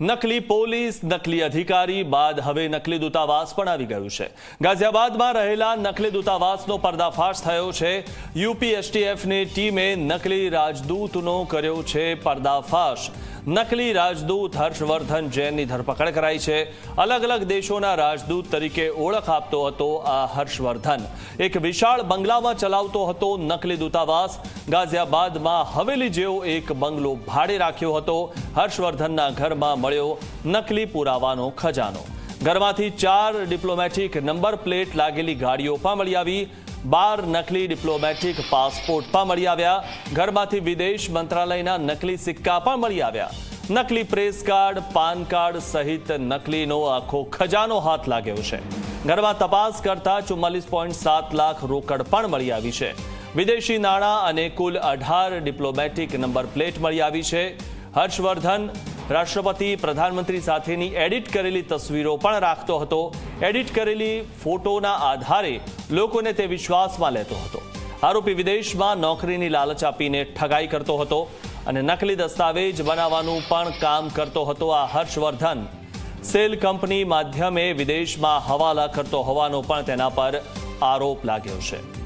નકલી પોલીસ, નકલી અધિકારી, બાદ હવે નકલી દૂતાવાસ પણ આવી ગયું છે. ગાઝિયાબાદમાં રહેલા નકલી દૂતાવાસનો પર્દાફાશ થયો છે. યુપીએસટીએફની ટીમે નકલી રાજદૂતનો કર્યો છે પર્દાફાશ. નકલી રાજદૂત હર્ષવર્ધન જૈનની ધરપકડ કરાઈ છે. અલગ અલગ દેશોના રાજદૂત તરીકે ઓળખ આપતો હતો આ હર્ષવર્ધન. એક વિશાળ બંગલામાં ચલાવતો હતો નકલી દૂતાવાસ. ગાઝિયાબાદમાં હવેલી જેવો એક બંગલો ભાડે રાખ્યો હતો. હર્ષવર્ધનના ઘરમાં મળ્યો નકલી પુરાવાનો ખજાનો. ઘરમાંથી ચાર ડિપ્લોમેટિક નંબર પ્લેટ લાગેલી ગાડીઓ પણ મળી આવી. બાર નકલી ડિપ્લોમેટિક પાસપોર્ટ પણ મળી આવ્યા. ઘરમાંથી વિદેશ મંત્રાલયના નકલી સિક્કા પણ મળી આવ્યા. નકલી પ્રેસ કાર્ડ પાન કાર્ડ સહિત નકલીનો આખો ખજાનો હાથ લાગ્યો છે. ઘરમાં તપાસ કરતા ચુમ્માલીસ પોઈન્ટ સાત લાખ રોકડ પણ મળી આવી છે. વિદેશી નાણાં અને કુલ અઢાર ડિપ્લોમેટિક નંબર પ્લેટ મળી આવી છે. હર્ષવર્ધન રાષ્ટ્રપતિ પ્રધાનમંત્રી સાથેની એડિટ કરેલી તસવીરો પણ રાખતો હતો. એડિટ કરેલી ફોટોના આધારે લોકોને તે વિશ્વાસમાં લેતો હતો. આરોપી વિદેશમાં નોકરીની લાલચ આપીને ઠગાઈ કરતો હતો અને નકલી દસ્તાવેજ બનાવવાનું પણ કામ કરતો હતો આ હર્ષવર્ધન. સેલ કંપની માધ્યમે વિદેશમાં હવાલા કરતો હોવાનો પણ તેના પર આરોપ લાગ્યો છે.